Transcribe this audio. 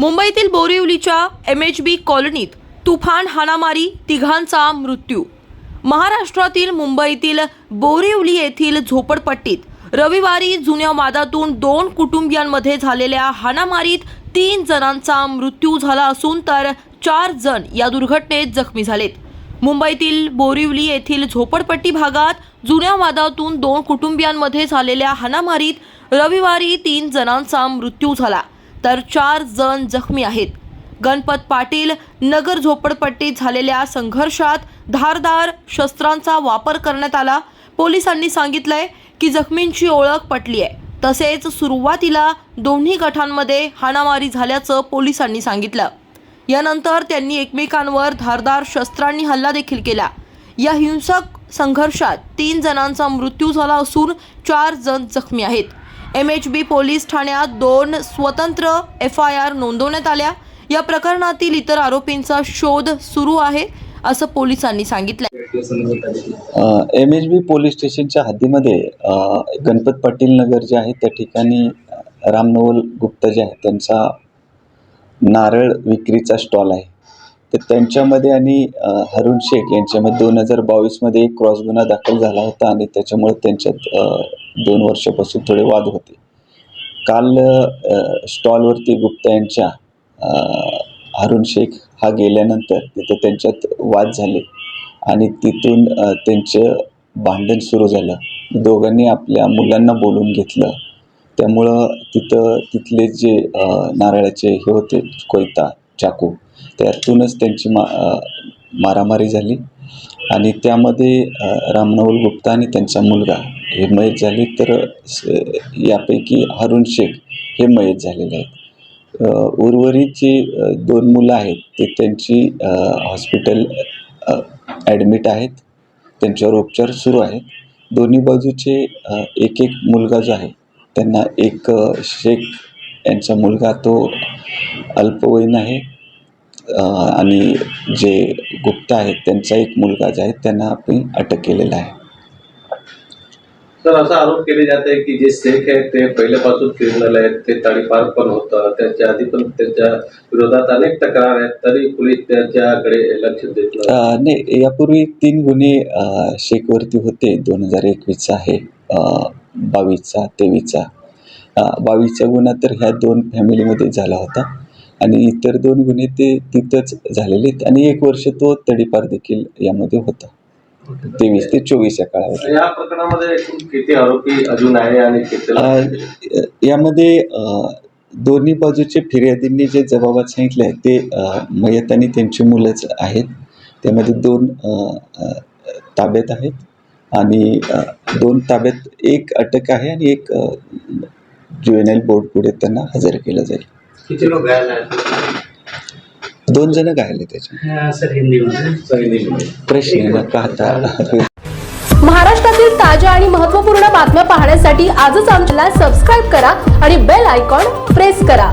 मुंबईतील बोरिवलीच्या M H बी कॉलनीत तुफान हाणामारी तिघांचा मृत्यू. महाराष्ट्रातील मुंबईतील बोरिवली येथील झोपडपट्टीत रविवारी जुन्या वादातून दोन कुटुंबियांमध्ये झालेल्या हाणामारीत तीन जणांचा मृत्यू झाला असून तर चार जण या दुर्घटनेत जखमी झालेत. मुंबईतील बोरिवली येथील झोपडपट्टी भागात जुन्या वादातून दोन कुटुंबियांमध्ये झालेल्या हाणामारीत रविवारी तीन जणांचा मृत्यू झाला. तर चार जण जखमी आहेत. गणपत पाटील नगर झोपडपट्टीत झालेल्या संघर्षात धारदार शस्त्रांचा वापर करण्यात आला. पोलिसांनी सांगितलंय की जखमींची ओळख पटली आहे तसेच सुरुवातीला दोन्ही गटांमध्ये हाणामारी झाल्याचं पोलिसांनी सांगितलं. यानंतर त्यांनी एकमेकांवर धारदार शस्त्रांनी हल्ला देखील केला. या हिंसक संघर्षात तीन जणांचा मृत्यू झाला असून चार जण जखमी आहेत. एम एच बी पोलीस ठाण्यात दोन स्वतंत्र एफ आय आर नोंदवण्यात आल्या. या प्रकरणातील इतर आरोपींचा शोध सुरू आहे असं पोलिसांनी सांगितलं. एम एच बी पोलीस स्टेशनच्या हद्दीमध्ये गणपत पाटील नगर जे आहे त्या ठिकाणी रामनवल गुप्ता जे आहे त्यांचा नारळ विक्रीचा स्टॉल आहे. तर त्यांच्यामध्ये आणि हरुण शेख यांच्यामध्ये दोन हजार बावीसमध्ये एक क्रॉस गुन्हा दाखल झाला होता आणि त्याच्यामुळे त्यांच्यात दोन वर्षापासून थोडे वाद होते. काल स्टॉलवरती गुप्ता यांच्या अ, हरुण शेख हा गेल्यानंतर तिथं त्यांच्यात वाद झाले आणि तिथून त्यांचं भांडण सुरू झालं. दोघांनी आपल्या मुलांना बोलून घेतलं. त्यामुळं तिथं तिथले जे नारळाचे हे होते कोयता चाकू त्यातूनच त्यांची मा मारामारी झाली. आणि त्यामध्ये रामनवल गुप्ता आणि त्यांचा मुलगा हे मयत झाले. तर यापैकी हरुण शेख हे मयत झालेले आहेत. उर्वरित जी दोन मुलं आहेत ते त्यांची हॉस्पिटल ॲडमिट आहेत. त्यांच्यावर उपचार सुरू आहेत. दोन्ही बाजूचे एक एक मुलगा जो आहे त्यांना एक शेख यांचा मुलगा तो अल्पवयीन आहे. आणि जे गुप्ता आहेत त्यांचा एक मुलगा जे आहे त्यांना आपण अटक केलेला आहे. तर असा आरोप केले जाते की जे शेख आहेत ते पहिल्यापासून क्रिमिनल आहेत ते तडीपार पण होतं त्यांच्या आधी पण त्यांच्या विरोधात अनेक तक्रार आहेत तरी पोलीस त्यांच्याकडे लक्ष देत नाही. यापूर्वी तीन गुन्हे अ, शेखवरती होते. दोन हजार एकवीसचा आहे बावीसचा तेवीसचा. अ, बावीसचा गुन्हा तर ह्या दोन फॅमिलीमध्ये झाला होता. आणि इतर दोन गुन्हे ते तिथंच झालेले आहेत. आणि एक वर्ष तो तडीपार देखील यामध्ये होता. तेवीस ते चोवीस या काळामध्ये. या प्रकरणामध्ये किती आरोपी अजून आहे आणि यामध्ये दोन्ही बाजूचे फिर्यादींनी जे जबाबात सांगितले आहे ते मयत आणि त्यांची मुलंच आहेत. त्यामध्ये दोन ताब्यात आहेत. आणि दोन ताब्यात एक अटक आहे आणि एक ज्युएनएल बोर्ड पुढे त्यांना हजर केलं जाईल. किती लोक घायला आहेत? दोन जण गायले त्याच्या हा, सर हिंदीमध्ये सैनिक प्रश्न न पाहता महाराष्ट्रातील ताज्या आणि महत्त्वपूर्ण बातम्या पाहण्यासाठी आजच आमच्याला सबस्क्राईब करा आणि बेल आयकॉन प्रेस करा.